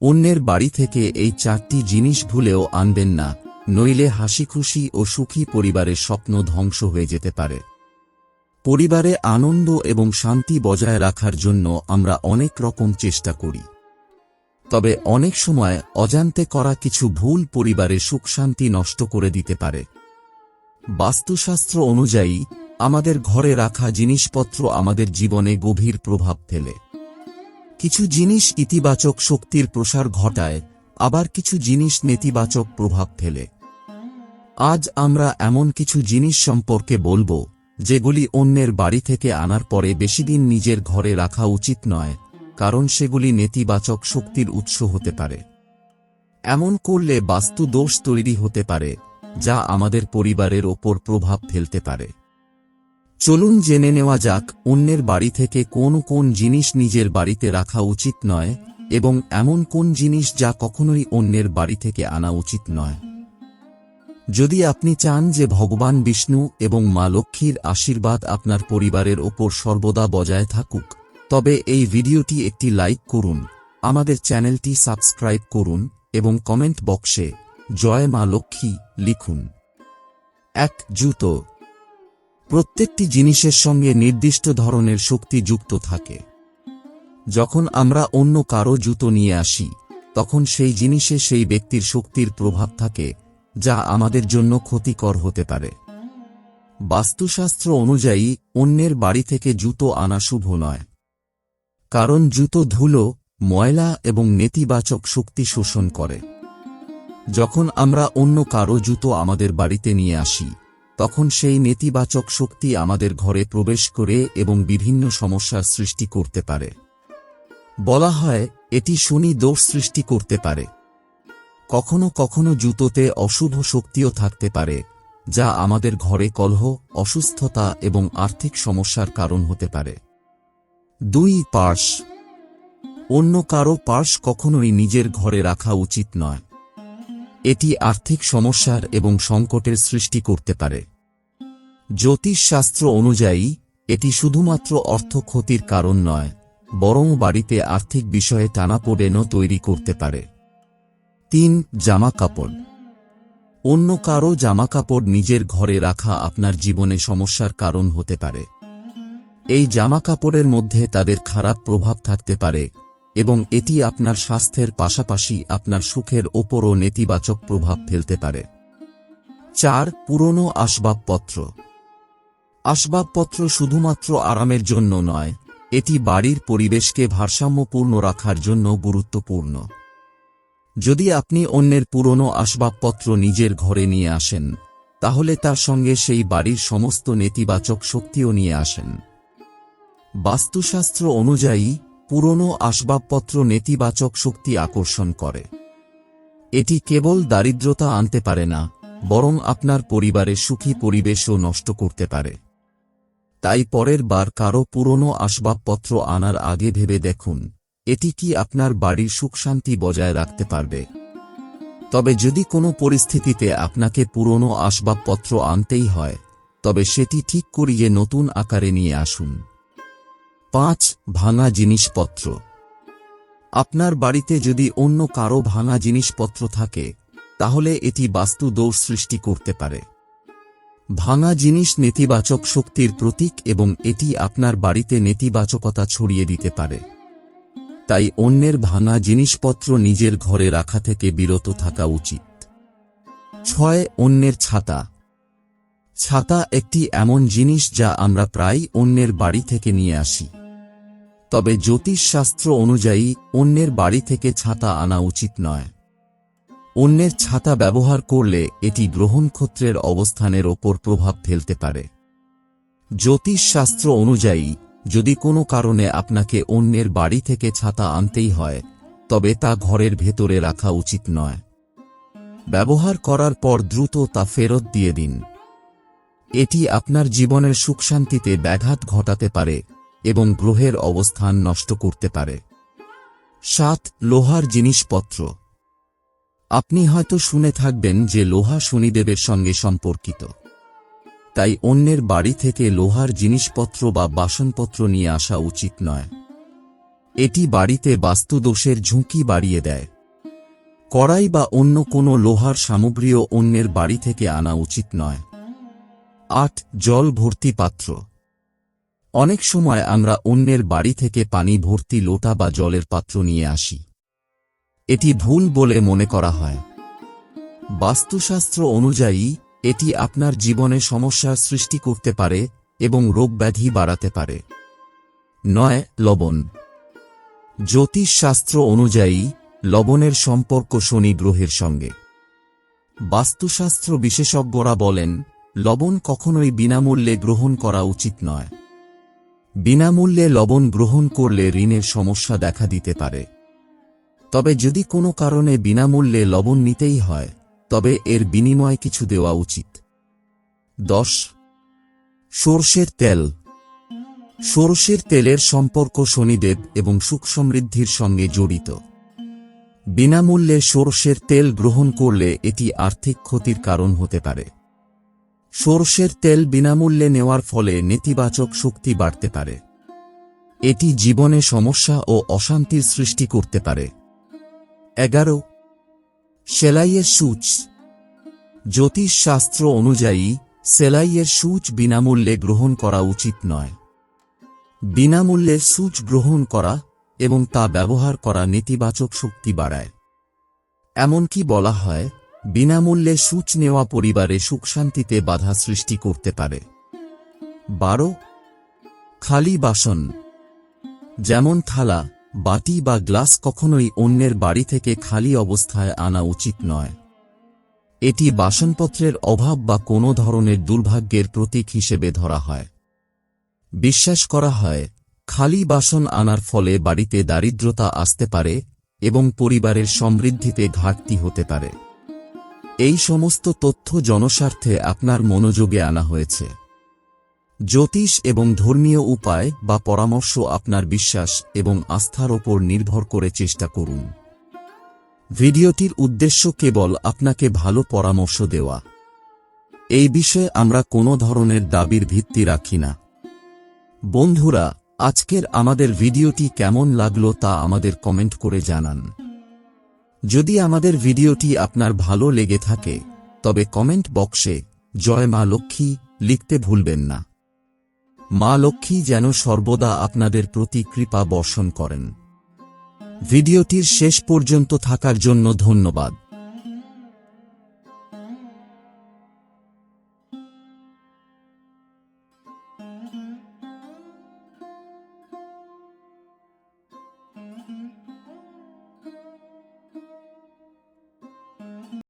অন্যের বাড়ি থেকে এই চারটি জিনিস ভুলেও আনবেন না, নইলে হাসি খুশি ও সুখী পরিবারের স্বপ্ন ধ্বংস হয়ে যেতে পারে। পরিবারে আনন্দ এবং শান্তি বজায় রাখার জন্য আমরা অনেক রকম চেষ্টা করি। তবে অনেক সময় অজান্তে করা কিছু ভুল পরিবারে সুখ শান্তি নষ্ট করে দিতে পারে। বাস্তুশাস্ত্র অনুযায়ী, আমাদের ঘরে রাখা জিনিসপত্র আমাদের জীবনে গভীর প্রভাব ফেলে। কিছু জিনিস ইতিবাচক শক্তির প্রসার ঘটায়, আবার কিছু জিনিস নেতিবাচক প্রভাব ফেলে। আজ আমরা এমন কিছু জিনিস সম্পর্কে বলব, যেগুলি অন্যের বাড়ি থেকে আনার পরে বেশিদিন নিজের ঘরে রাখা উচিত নয়, কারণ সেগুলি নেতিবাচক শক্তির উৎস হতে পারে। এমন করলে বাস্তু দোষ তৈরি হতে পারে, যা আমাদের পরিবারের ওপর প্রভাব ফেলতে পারে। চলুন জেনে নেওয়া যাক, অন্যের বাড়ি থেকে কোন কোন জিনিস নিজের বাড়িতে রাখা উচিত নয়, এবং এমন কোন জিনিস যা কখনোই অন্যের বাড়ি থেকে আনা উচিত নয়। যদি আপনি চান যে ভগবান বিষ্ণু এবং মা লক্ষ্মীর আশীর্বাদ আপনার পরিবারের ওপর সর্বদা বজায় থাকুক, তবে এই ভিডিওটি একটি লাইক করুন, আমাদের চ্যানেলটি সাবস্ক্রাইব করুন, এবং কমেন্ট বক্সে জয় মা লক্ষ্মী লিখুন। এক, জুতো। প্রত্যেকটি জিনিসের সঙ্গে নির্দিষ্ট ধরনের শক্তি যুক্ত থাকে। যখন আমরা অন্য কারও জুতো নিয়ে আসি, তখন সেই জিনিসে সেই ব্যক্তির শক্তির প্রভাব থাকে, যা আমাদের জন্য ক্ষতিকর হতে পারে। বাস্তুশাস্ত্র অনুযায়ী, অন্যের বাড়ি থেকে জুতো আনা শুভ নয়। কারণ জুতো ধুলো, ময়লা এবং নেতিবাচক শক্তি শোষণ করে। যখন আমরা অন্য কারও জুতো আমাদের বাড়িতে নিয়ে আসি তখন সেই নেতিবাচক শক্তি আমাদের ঘরে প্রবেশ করে এবং বিভিন্ন সমস্যার সৃষ্টি করতে পারে। বলা হয়, এটি শনি দোষ সৃষ্টি করতে পারে। কখনো কখনো জুতোতে অশুভ শক্তিও থাকতে পারে, যা আমাদের ঘরে কলহ, অসুস্থতা এবং আর্থিক সমস্যার কারণ হতে পারে। দুই, পার্শ। অন্য কারও পার্শ কখনোই নিজের ঘরে রাখা উচিত নয়। এটি আর্থিক সমস্যার এবং সংকটের সৃষ্টি করতে পারে। জ্যোতিষশাস্ত্র অনুযায়ী, এটি শুধুমাত্র অর্থ ক্ষতির কারণ নয়, বরং বাড়িতে আর্থিক বিষয়ে টানাপোড়েনও তৈরি করতে পারে। তিন জামা কাপড় অন্য কারও জামা কাপড় নিজের ঘরে রাখা আপনার জীবনে সমস্যার কারণ হতে পারে। এই জামা কাপড়ের মধ্যে তাদের খারাপ প্রভাব থাকতে পারে এবং এটি আপনার স্বাস্থ্যের পাশাপাশি আপনার সুখের ওপরও নেতিবাচক প্রভাব ফেলতে পারে। চার, পুরনো আসবাবপত্র। আসবাবপত্র শুধুমাত্র আরামের জন্য নয়, এটি বাড়ির পরিবেশকে ভারসাম্যপূর্ণ রাখার জন্য গুরুত্বপূর্ণ। যদি আপনি অন্যের পুরনো আসবাবপত্র নিজের ঘরে নিয়ে আসেন, তাহলে তার সঙ্গে সেই বাড়ির সমস্ত নেতিবাচক শক্তিও নিয়ে আসেন। বাস্তুশাস্ত্র অনুযায়ী পুরনো আসবাবপত্র নেতিবাচক শক্তি আকর্ষণ করে। এটি কেবল দারিদ্রতা আনতে পারে না, বরং আপনার পরিবারের সুখী পরিবেশও নষ্ট করতে পারে। তাই পরের বার কারও পুরনো আসবাবপত্র আনার আগে ভেবে দেখুন, এটি কি আপনার বাড়ির সুখ শান্তি বজায় রাখতে পারবে। তবে যদি কোনো পরিস্থিতিতে আপনাকে পুরনো আসবাবপত্র আনতেই হয়, তবে সেটি ঠিক করিয়ে নতুন আকারে নিয়ে আসুন। পাঁচ ভাঙা জিনিসপত্র। আপনার বাড়িতে যদি অন্য কারও ভাঙা জিনিসপত্র থাকে, তাহলে এটি বাস্তু দোষ সৃষ্টি করতে পারে। ভাঙা জিনিস নেতিবাচক শক্তির প্রতীক এবং এটি আপনার বাড়িতে নেতিবাচকতা ছড়িয়ে দিতে পারে। তাই অন্যের ভাঙা জিনিসপত্র নিজের ঘরে রাখা থেকে বিরত থাকা উচিত। ছয়, অন্যের ছাতা। ছাতা একটি এমন জিনিস যা আমরা প্রায় অন্যের বাড়ি থেকে নিয়ে আসি। তবে জ্যোতিষশাস্ত্র অনুযায়ী, অন্যের বাড়ি থেকে ছাতা আনা উচিত নয়। অন্যের ছাতা ব্যবহার করলে এটি গ্রহণক্ষত্রের অবস্থানের ওপর প্রভাব ফেলতে পারে। জ্যোতিষশাস্ত্র অনুযায়ী, যদি কোনো কারণে আপনাকে অন্যের বাড়ি থেকে ছাতা আনতেই হয়, তবে তা ঘরের ভেতরে রাখা উচিত নয়। ব্যবহার করার পর দ্রুত তা ফেরত দিয়ে দিন। এটি আপনার জীবনের সুখশান্তিতে ব্যাঘাত ঘটাতে পারে। এবং গ্রহের অবস্থান নষ্ট করতে পারে। সাত, লোহার জিনিসপত্র। আপনি হয়তো শুনে থাকবেন যে লোহা শনিদেবের সঙ্গে সম্পর্কিত। তাই অন্যের বাড়ি থেকে লোহার জিনিসপত্র বা বাসনপত্র নিয়ে আসা উচিত নয়। এটি বাড়িতে বাস্তুদোষের ঝুঁকি বাড়িয়ে দেয়। কড়াই বা অন্য কোনো লোহার সামগ্রীও অন্যের বাড়ি থেকে আনা উচিত নয়। আট, জল ভর্তি পাত্র। অনেক সময় আমরা অন্যের বাড়ি থেকে পানি ভর্তি লোটা বা জলের পাত্র নিয়ে আসি। এটি ভুল বলে মনে করা হয়। বাস্তুশাস্ত্র অনুযায়ী, এটি আপনার জীবনে সমস্যার সৃষ্টি করতে পারে এবং রোগব্যাধি বাড়াতে পারে। নয়, লবণ। জ্যোতিষশাস্ত্র অনুযায়ী, লবণের সম্পর্ক শনি গ্রহের সঙ্গে। বাস্তুশাস্ত্র বিশেষজ্ঞরা বলেন, লবণ কখনোই বিনামূল্যে গ্রহণ করা উচিত নয়। বিনামূল্যে লবণ গ্রহণ করলে ঋণের সমস্যা দেখা দিতে পারে। তবে যদি কোনো কারণে বিনামূল্যে লবণ নিতেই হয়, তবে এর বিনিময়ে কিছু দেওয়া উচিত। দশ। সর্ষের তেল। সরষের তেলের সম্পর্ক শনিদেব এবং সুখ সমৃদ্ধির সঙ্গে জড়িত। বিনামূল্যে সরষের তেল গ্রহণ করলে এটি আর্থিক ক্ষতির কারণ হতে পারে। সরষের তেল বিনামূল্যে নেওয়ার ফলে নেতিবাচক শক্তি বাড়তে পারে। এটি জীবনে সমস্যা ও অশান্তির সৃষ্টি করতে পারে। এগারো। সেলাইয়ের সূচ। জ্যোতিষশাস্ত্র অনুযায়ী, সেলাইয়ের সূচ বিনামূল্যে গ্রহণ করা উচিত নয়। বিনামূল্যে সূচ গ্রহণ করা এবং তা ব্যবহার করা নেতিবাচক শক্তি বাড়ায়। এমনকি বলা হয় বিনামূল্যে সূচ নেওয়া পরিবারে সুখশান্তিতে বাধা সৃষ্টি করতে পারে। বারো, খালি বাসন। যেমন থালা, বাটি বা গ্লাস কখনোই অন্যের বাড়ি থেকে খালি অবস্থায় আনা উচিত নয়। এটি বাসনপত্রের অভাব বা কোনো ধরনের দুর্ভাগ্যের প্রতীক হিসেবে ধরা হয়। বিশ্বাস করা হয়, খালি বাসন আনার ফলে বাড়িতে দারিদ্রতা আসতে পারে এবং পরিবারের সমৃদ্ধিতে ঘাটতি হতে পারে। এই সমস্ত তথ্য জনস্বার্থে আপনার মনোযোগে আনা হয়েছে। জ্যোতিষ এবং ধর্মীয় উপায় বা পরামর্শ আপনার বিশ্বাস এবং আস্থার ওপর নির্ভর করে চেষ্টা করুন। ভিডিওটির উদ্দেশ্য কেবল আপনাকে ভালো পরামর্শ দেওয়া। এই বিষয়ে আমরা কোনো ধরনের দাবির ভিত্তি রাখি না। বন্ধুরা, আজকের আমাদের ভিডিওটি কেমন লাগল তা আমাদের কমেন্ট করে জানান। যদি আমাদের ভিডিওটি আপনার ভালো লেগে থাকে, তবে কমেন্ট বক্সে, জয় মা লক্ষ্মী, লিখতে ভুলবেন না। মা লক্ষ্মী যেন সর্বদা আপনাদের প্রতি কৃপা বর্ষণ করেন। ভিডিওটির শেষ পর্যন্ত থাকার জন্য ধন্যবাদ।